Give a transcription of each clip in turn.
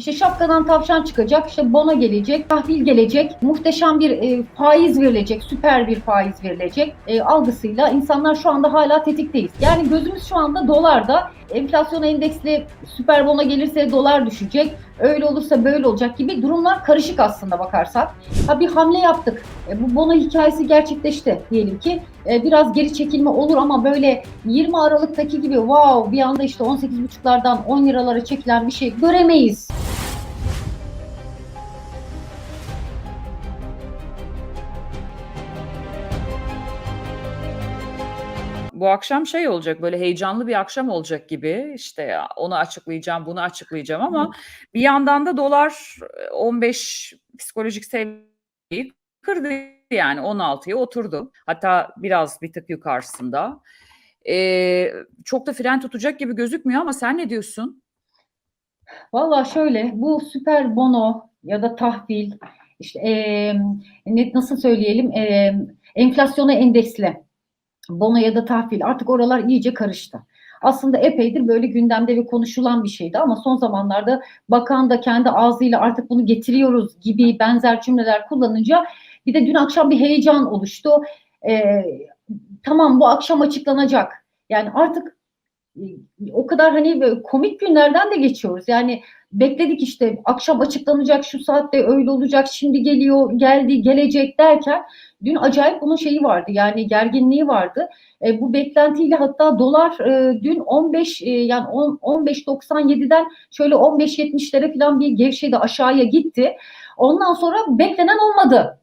İşte şapkadan tavşan çıkacak, işte bona gelecek, tahvil gelecek, muhteşem bir e, faiz verilecek, süper bir faiz verilecek e, algısıyla insanlar şu anda hala tetikteyiz. Yani gözümüz şu anda dolarda, enflasyon endeksli süper bona gelirse dolar düşecek, öyle olursa böyle olacak gibi durumlar karışık aslında bakarsak. Ha bir hamle yaptık, e, bu bona hikayesi gerçekleşti diyelim ki. E, biraz geri çekilme olur ama böyle 20 Aralık'taki gibi wow bir anda işte 18,5'lardan 10 liralara çekilen bir şey göremeyiz. Bu akşam şey olacak, böyle heyecanlı bir akşam olacak gibi. İşte ya onu açıklayacağım, bunu açıklayacağım ama bir yandan da dolar e, 15 psikolojik seviyeyi kırdı yani 16'ya oturdu. Hatta biraz bir tık yukarısında. Ee, çok da fren tutacak gibi gözükmüyor ama sen ne diyorsun? Valla şöyle bu süper bono ya da tahvil işte e, net nasıl söyleyelim e, enflasyona endeksli bono ya da tahvil artık oralar iyice karıştı. Aslında epeydir böyle gündemde ve konuşulan bir şeydi ama son zamanlarda bakan da kendi ağzıyla artık bunu getiriyoruz gibi benzer cümleler kullanınca bir de dün akşam bir heyecan oluştu. E, tamam bu akşam açıklanacak. Yani artık o kadar hani komik günlerden de geçiyoruz. Yani bekledik işte akşam açıklanacak şu saatte öyle olacak şimdi geliyor geldi gelecek derken dün acayip bunun şeyi vardı yani gerginliği vardı. E, bu beklentiyle hatta dolar e, dün 15 e, yani 10, 15.97'den şöyle 15.70'lere falan bir gevşedi aşağıya gitti. Ondan sonra beklenen olmadı.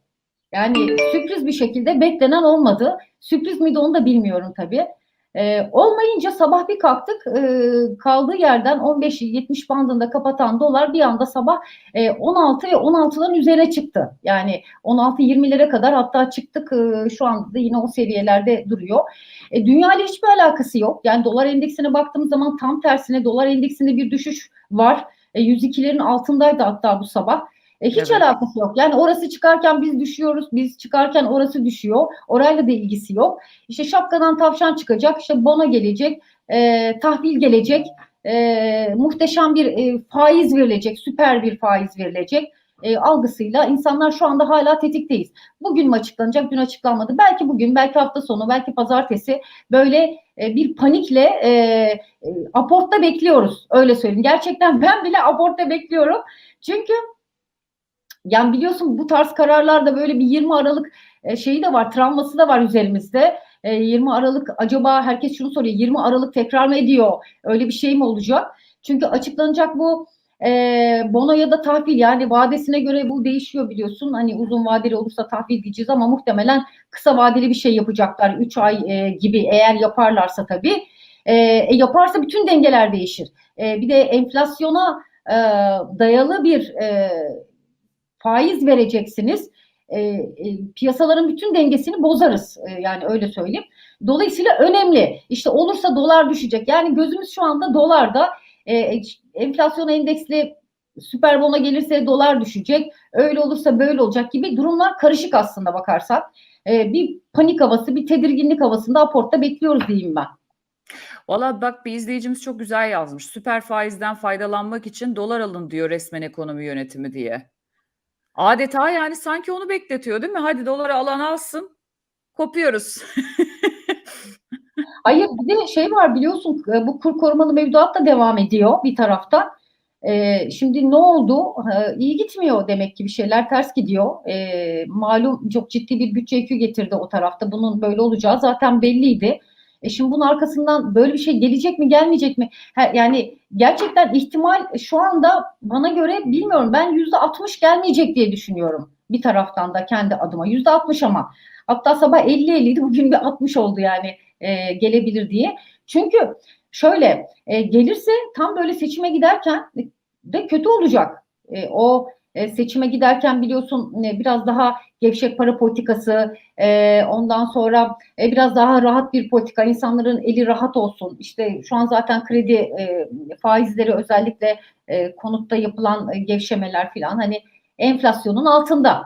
Yani sürpriz bir şekilde beklenen olmadı. Sürpriz miydi onu da bilmiyorum tabii. Ee, olmayınca sabah bir kalktık e, kaldığı yerden 15-70 bandında kapatan dolar bir anda sabah e, 16 ve 16'ların üzerine çıktı. Yani 16-20'lere kadar hatta çıktık e, şu anda da yine o seviyelerde duruyor. E, dünya ile hiçbir alakası yok. Yani dolar endeksine baktığımız zaman tam tersine dolar endeksinde bir düşüş var. E, 102'lerin altındaydı hatta bu sabah. E, hiç Evet. alakası yok. Yani orası çıkarken biz düşüyoruz, biz çıkarken orası düşüyor. Orayla da ilgisi yok. İşte şapkadan tavşan çıkacak, işte bona gelecek, e, tahvil gelecek, e, muhteşem bir e, faiz verilecek, süper bir faiz verilecek e, algısıyla insanlar şu anda hala tetikteyiz. Bugün mü açıklanacak, dün açıklanmadı. Belki bugün, belki hafta sonu, belki pazartesi böyle e, bir panikle e, e, aportta bekliyoruz. Öyle söyleyeyim. Gerçekten ben bile aportta bekliyorum. Çünkü yani biliyorsun bu tarz kararlarda böyle bir 20 Aralık e, şeyi de var, travması da var üzerimizde. E, 20 Aralık acaba herkes şunu soruyor, 20 Aralık tekrar mı ediyor? Öyle bir şey mi olacak? Çünkü açıklanacak bu e, bono ya da tahvil yani vadesine göre bu değişiyor biliyorsun. Hani uzun vadeli olursa tahvil diyeceğiz ama muhtemelen kısa vadeli bir şey yapacaklar. 3 ay e, gibi eğer yaparlarsa tabii. E, e, yaparsa bütün dengeler değişir. E, bir de enflasyona e, dayalı bir e, faiz vereceksiniz. E, e, piyasaların bütün dengesini bozarız. E, yani öyle söyleyeyim. Dolayısıyla önemli. İşte olursa dolar düşecek. Yani gözümüz şu anda dolarda. E, enflasyon endeksli süper gelirse dolar düşecek. Öyle olursa böyle olacak gibi durumlar karışık aslında bakarsak. E, bir panik havası, bir tedirginlik havasında aportta bekliyoruz diyeyim ben. Valla bak bir izleyicimiz çok güzel yazmış. Süper faizden faydalanmak için dolar alın diyor resmen ekonomi yönetimi diye. Adeta yani sanki onu bekletiyor değil mi? Hadi doları alan alsın. Kopuyoruz. Hayır bir de şey var biliyorsun e, bu kur korumalı mevduat da devam ediyor bir taraftan. Ee, şimdi ne oldu? Ee, iyi gitmiyor demek ki bir şeyler ters gidiyor. Ee, malum çok ciddi bir bütçe yükü getirdi o tarafta. Bunun böyle olacağı zaten belliydi. E şimdi bunun arkasından böyle bir şey gelecek mi gelmeyecek mi? Ha, yani gerçekten ihtimal şu anda bana göre bilmiyorum ben yüzde 60 gelmeyecek diye düşünüyorum. Bir taraftan da kendi adıma yüzde 60 ama hatta sabah 50 50'ydi bugün bir 60 oldu yani e, gelebilir diye. Çünkü şöyle e, gelirse tam böyle seçime giderken de kötü olacak. E, o e, seçime giderken biliyorsun e, biraz daha gevşek para politikası, e, ondan sonra biraz daha rahat bir politika, insanların eli rahat olsun. İşte şu an zaten kredi faizleri özellikle konutta yapılan gevşemeler falan hani enflasyonun altında.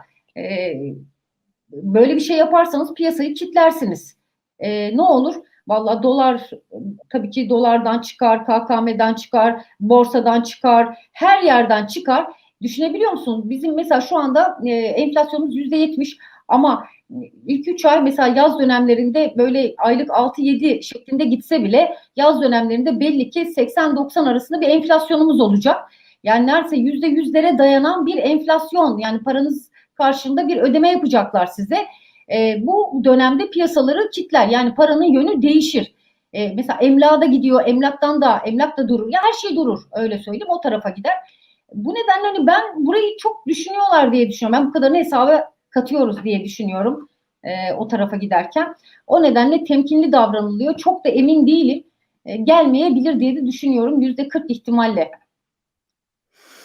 Böyle bir şey yaparsanız piyasayı kitlersiniz. Ne olur? Valla dolar tabii ki dolardan çıkar, KKM'den çıkar, borsadan çıkar, her yerden çıkar. Düşünebiliyor musunuz? Bizim mesela şu anda e, enflasyonumuz yüzde yetmiş ama ilk 3 ay mesela yaz dönemlerinde böyle aylık 6-7 şeklinde gitse bile yaz dönemlerinde belli ki 80-90 arasında bir enflasyonumuz olacak. Yani neredeyse yüzde yüzlere dayanan bir enflasyon yani paranız karşılığında bir ödeme yapacaklar size. E, bu dönemde piyasaları kitler yani paranın yönü değişir. E, mesela emlada gidiyor emlaktan da emlak da durur ya her şey durur öyle söyleyeyim o tarafa gider. Bu nedenle hani ben burayı çok düşünüyorlar diye düşünüyorum. Ben bu kadarını hesaba katıyoruz diye düşünüyorum e, o tarafa giderken. O nedenle temkinli davranılıyor. Çok da emin değilim. E, gelmeyebilir diye de düşünüyorum. Yüzde 40 ihtimalle.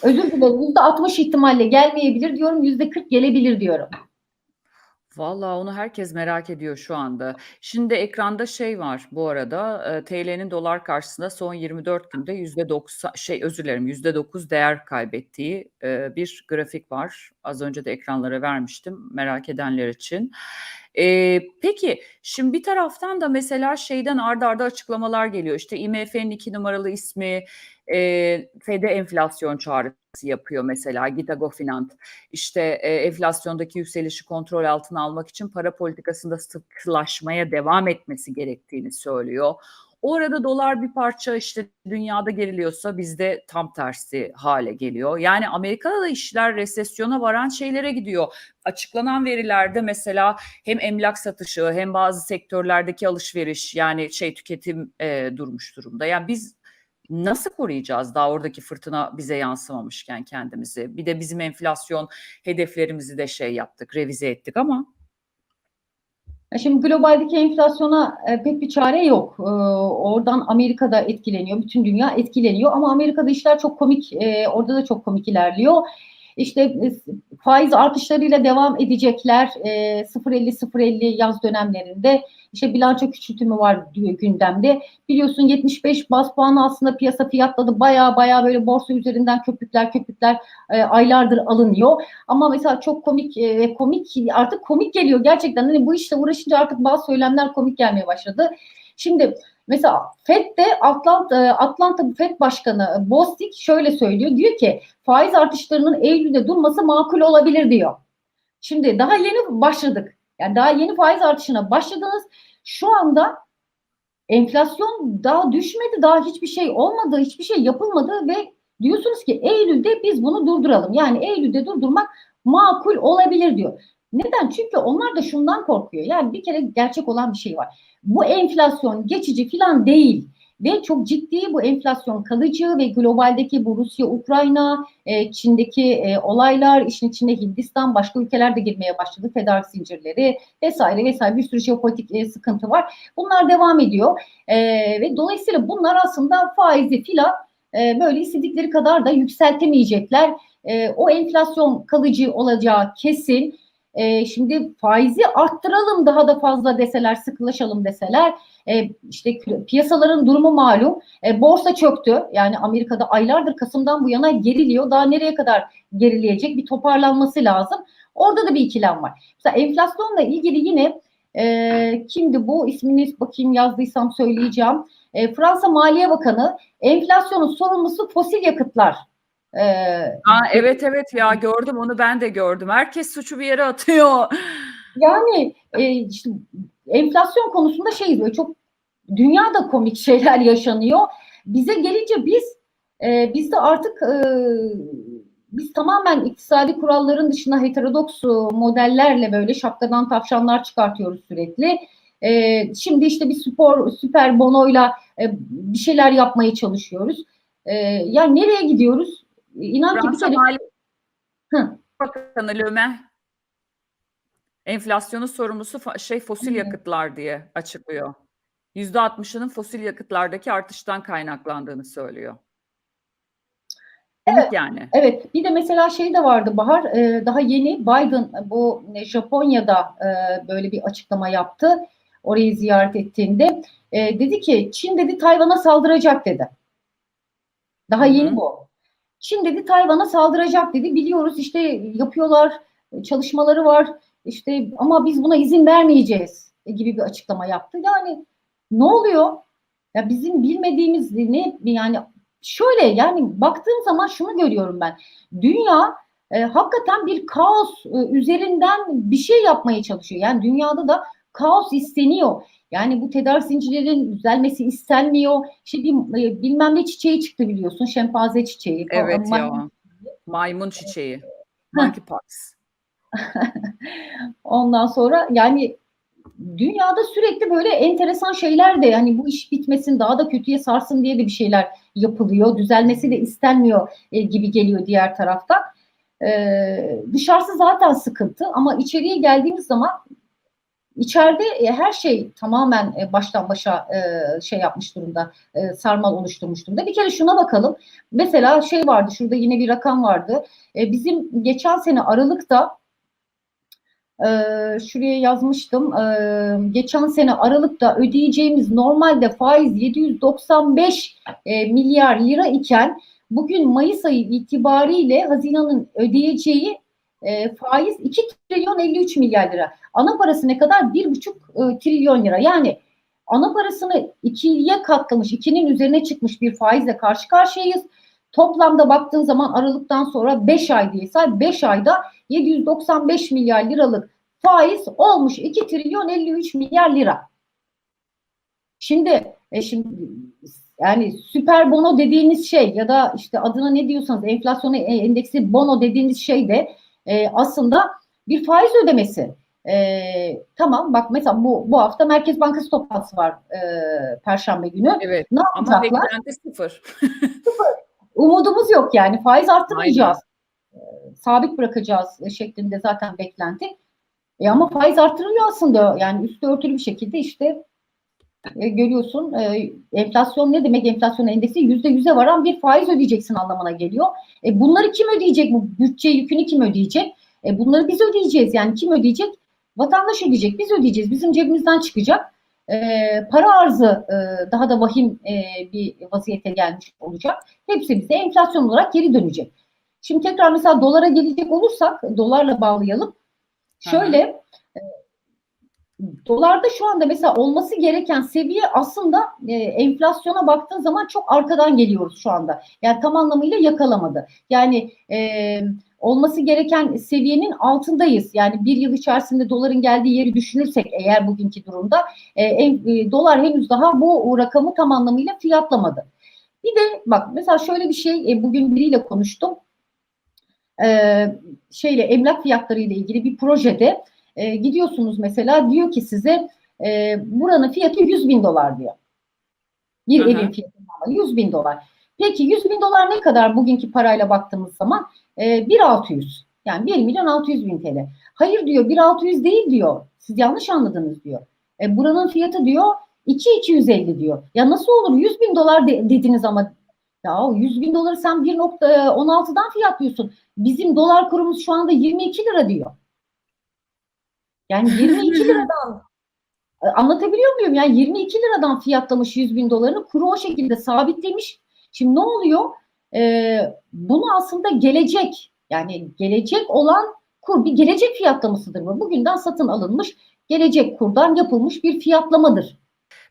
Özür dilerim. Yüzde 60 ihtimalle gelmeyebilir diyorum. Yüzde 40 gelebilir diyorum. Vallahi onu herkes merak ediyor şu anda. Şimdi ekranda şey var bu arada TL'nin dolar karşısında son 24 günde %90 şey özür dilerim %9 değer kaybettiği bir grafik var. Az önce de ekranlara vermiştim merak edenler için. E, peki şimdi bir taraftan da mesela şeyden arda arda açıklamalar geliyor. İşte IMF'nin iki numaralı ismi e, FED'e enflasyon çağrısı yapıyor mesela Gita Gofinant. İşte e, enflasyondaki yükselişi kontrol altına almak için para politikasında sıkılaşmaya devam etmesi gerektiğini söylüyor. Orada dolar bir parça işte dünyada geriliyorsa bizde tam tersi hale geliyor. Yani Amerika'da da işler resesyona varan şeylere gidiyor. Açıklanan verilerde mesela hem emlak satışı hem bazı sektörlerdeki alışveriş yani şey tüketim e, durmuş durumda. Yani biz nasıl koruyacağız daha oradaki fırtına bize yansımamışken kendimizi? Bir de bizim enflasyon hedeflerimizi de şey yaptık, revize ettik ama Şimdi globaldeki enflasyona e, pek bir çare yok. E, oradan Amerika'da etkileniyor, bütün dünya etkileniyor ama Amerika'da işler çok komik, e, orada da çok komik ilerliyor. İşte e, faiz artışlarıyla devam edecekler. E, 0.50-0.50 yaz dönemlerinde işte bilanço küçültümü var diyor gündemde. Biliyorsun 75 bas puanı aslında piyasa fiyatladı. Baya baya böyle borsa üzerinden köpükler köpükler e, aylardır alınıyor. Ama mesela çok komik e, komik artık komik geliyor gerçekten. Hani bu işte uğraşınca artık bazı söylemler komik gelmeye başladı. Şimdi Mesela FED'de Atlanta, Atlanta FED Başkanı Bostic şöyle söylüyor. Diyor ki faiz artışlarının Eylül'de durması makul olabilir diyor. Şimdi daha yeni başladık. Yani daha yeni faiz artışına başladınız. Şu anda enflasyon daha düşmedi. Daha hiçbir şey olmadı. Hiçbir şey yapılmadı ve diyorsunuz ki Eylül'de biz bunu durduralım. Yani Eylül'de durdurmak makul olabilir diyor. Neden? Çünkü onlar da şundan korkuyor. Yani bir kere gerçek olan bir şey var. Bu enflasyon geçici falan değil ve çok ciddi bu enflasyon kalıcı ve globaldeki bu Rusya, Ukrayna, e, Çin'deki e, olaylar, işin içinde Hindistan, başka ülkeler de girmeye başladı, tedarik zincirleri vesaire vesaire bir sürü jeopolitik e, sıkıntı var. Bunlar devam ediyor e, ve dolayısıyla bunlar aslında faizi filan e, böyle istedikleri kadar da yükseltemeyecekler. E, o enflasyon kalıcı olacağı kesin e, şimdi faizi arttıralım daha da fazla deseler, sıkılaşalım deseler, e, işte piyasaların durumu malum, e, borsa çöktü. Yani Amerika'da aylardır Kasım'dan bu yana geriliyor. Daha nereye kadar gerileyecek? Bir toparlanması lazım. Orada da bir ikilem var. Mesela enflasyonla ilgili yine e, kimdi bu? İsmini bakayım yazdıysam söyleyeceğim. E, Fransa Maliye Bakanı enflasyonun sorumlusu fosil yakıtlar ee, Aa, evet evet ya gördüm onu ben de gördüm. Herkes suçu bir yere atıyor. Yani e, işte enflasyon konusunda şey böyle çok dünyada komik şeyler yaşanıyor. Bize gelince biz e, biz de artık e, biz tamamen iktisadi kuralların dışında heterodoks modellerle böyle şapkadan tavşanlar çıkartıyoruz sürekli. E, şimdi işte bir spor süper bonoyla e, bir şeyler yapmaya çalışıyoruz. E, yani nereye gidiyoruz? İnan Fransa ki bir kere... Maliye Bakanı Löme enflasyonun sorumlusu şey fosil yakıtlar diye açıklıyor. %60'ının fosil yakıtlardaki artıştan kaynaklandığını söylüyor. Evet, yani. Evet. Bir de mesela şey de vardı Bahar. E, daha yeni Biden bu Japonya'da e, böyle bir açıklama yaptı. Orayı ziyaret ettiğinde e, dedi ki Çin dedi Tayvan'a saldıracak dedi. Daha yeni Hı-hı. bu. Çin dedi Tayvan'a saldıracak dedi. Biliyoruz işte yapıyorlar, çalışmaları var. İşte ama biz buna izin vermeyeceğiz gibi bir açıklama yaptı. Yani Ne oluyor? Ya bizim bilmediğimiz ne yani şöyle yani baktığım zaman şunu görüyorum ben. Dünya e, hakikaten bir kaos e, üzerinden bir şey yapmaya çalışıyor. Yani dünyada da kaos isteniyor. Yani bu tedarik zincirlerin düzelmesi istenmiyor. İşte bir e, bilmem ne çiçeği çıktı biliyorsun. Şempanze çiçeği. Evet ya. Maymun çiçeği. Monkeypox. Ondan sonra yani dünyada sürekli böyle enteresan şeyler de hani bu iş bitmesin daha da kötüye sarsın diye de bir şeyler yapılıyor. Düzelmesi de istenmiyor e, gibi geliyor diğer tarafta. Ee, dışarısı zaten sıkıntı ama içeriye geldiğimiz zaman içeride e, her şey tamamen e, baştan başa e, şey yapmış durumda, e, sarmal oluşturmuş durumda. Bir kere şuna bakalım. Mesela şey vardı, şurada yine bir rakam vardı. E, bizim geçen sene Aralık'ta e, şuraya yazmıştım. E, geçen sene Aralık'ta ödeyeceğimiz normalde faiz 795 e, milyar lira iken bugün Mayıs ayı itibariyle Haziran'ın ödeyeceği e, faiz 2 trilyon 53 milyar lira. Ana parası ne kadar? 1,5 e, trilyon lira. Yani ana parasını ikiye katlamış, ikinin üzerine çıkmış bir faizle karşı karşıyayız. Toplamda baktığın zaman Aralık'tan sonra 5 ay diye say 5 ayda 795 milyar liralık faiz olmuş 2 trilyon 53 milyar lira. Şimdi e şimdi yani süper bono dediğiniz şey ya da işte adına ne diyorsanız enflasyon endeksi bono dediğiniz şey de e, aslında bir faiz ödemesi. E, tamam bak mesela bu bu hafta Merkez Bankası toplantısı var e, Perşembe günü. Evet. Ne Ama yapacaklar? beklenti sıfır. Umudumuz yok yani faiz arttırmayacağız. E, sabit bırakacağız şeklinde zaten beklenti. E ama faiz artırılıyor aslında yani üstü örtülü bir şekilde işte e, görüyorsun e, enflasyon ne demek enflasyon endeksi yüzde yüze varan bir faiz ödeyeceksin anlamına geliyor. E, bunları kim ödeyecek bu bütçe yükünü kim ödeyecek? E, bunları biz ödeyeceğiz yani kim ödeyecek? Vatandaş ödeyecek biz ödeyeceğiz bizim cebimizden çıkacak. E, para arzı e, daha da vahim e, bir vaziyete gelmiş olacak. Hepsi bize enflasyon olarak geri dönecek. Şimdi tekrar mesela dolara gelecek olursak dolarla bağlayalım. Şöyle e, dolarda şu anda mesela olması gereken seviye aslında e, enflasyona baktığın zaman çok arkadan geliyoruz şu anda. Yani tam anlamıyla yakalamadı. Yani e, olması gereken seviyenin altındayız. Yani bir yıl içerisinde doların geldiği yeri düşünürsek eğer bugünkü durumda e, e, dolar henüz daha bu rakamı tam anlamıyla fiyatlamadı. Bir de bak mesela şöyle bir şey e, bugün biriyle konuştum. E, şeyle emlak fiyatları ile ilgili bir projede e, gidiyorsunuz mesela diyor ki size e, buranın fiyatı 100 bin dolar diyor. Bir Hı hı. evin fiyatı 100 bin dolar. Peki 100 bin dolar ne kadar bugünkü parayla baktığımız zaman? E, 1.600 yani 1 milyon 600 bin TL. Hayır diyor 1.600 değil diyor. Siz yanlış anladınız diyor. E, buranın fiyatı diyor 2.250 diyor. Ya nasıl olur 100 bin dolar de, dediniz ama ya o 100 bin doları sen 1.16'dan fiyatlıyorsun. Bizim dolar kurumuz şu anda 22 lira diyor. Yani 22 liradan e, anlatabiliyor muyum? Yani 22 liradan fiyatlamış 100 bin dolarını kuru o şekilde sabitlemiş. Şimdi ne oluyor? Ee, bunu aslında gelecek yani gelecek olan kur bir gelecek fiyatlamasıdır bu. Bugünden satın alınmış gelecek kurdan yapılmış bir fiyatlamadır.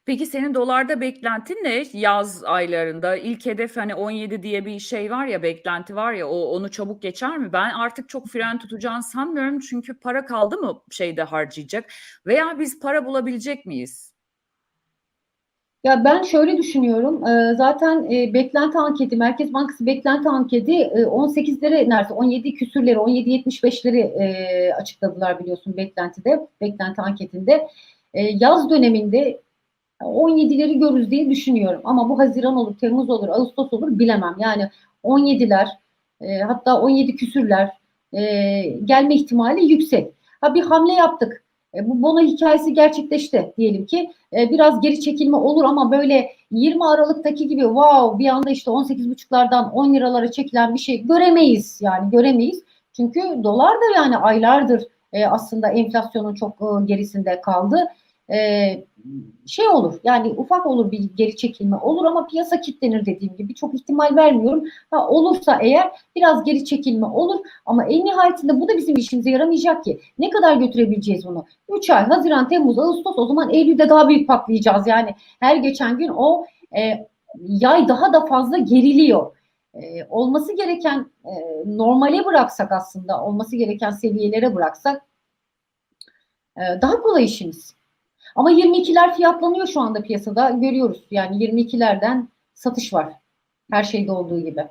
Peki senin dolarda beklentin ne? Yaz aylarında ilk hedef hani 17 diye bir şey var ya beklenti var ya o onu çabuk geçer mi? Ben artık çok fren tutacağını sanmıyorum çünkü para kaldı mı şeyde harcayacak veya biz para bulabilecek miyiz? Ya ben şöyle düşünüyorum. Zaten beklenti anketi, Merkez Bankası beklenti anketi e, 18'lere neredeyse 17 küsürleri, 17.75'leri e, açıkladılar biliyorsun beklentide, beklenti anketinde. Yaz döneminde 17'leri görürüz diye düşünüyorum. Ama bu Haziran olur, Temmuz olur, Ağustos olur bilemem. Yani 17'ler e, hatta 17 küsürler e, gelme ihtimali yüksek. Ha bir hamle yaptık. E, bu bono hikayesi gerçekleşti diyelim ki. E, biraz geri çekilme olur ama böyle 20 Aralık'taki gibi wow bir anda işte 18,5'lardan 10 liralara çekilen bir şey göremeyiz. Yani göremeyiz. Çünkü dolar da yani aylardır e, aslında enflasyonun çok e, gerisinde kaldı. E, şey olur yani ufak olur bir geri çekilme olur ama piyasa kilitlenir dediğim gibi çok ihtimal vermiyorum. Ha, olursa eğer biraz geri çekilme olur ama en nihayetinde bu da bizim işimize yaramayacak ki. Ne kadar götürebileceğiz bunu? 3 ay Haziran, Temmuz, Ağustos o zaman Eylül'de daha büyük patlayacağız. Yani her geçen gün o e, yay daha da fazla geriliyor. E, olması gereken e, normale bıraksak aslında olması gereken seviyelere bıraksak e, daha kolay işimiz. Ama 22'ler fiyatlanıyor şu anda piyasada görüyoruz. Yani 22'lerden satış var. Her şeyde olduğu gibi.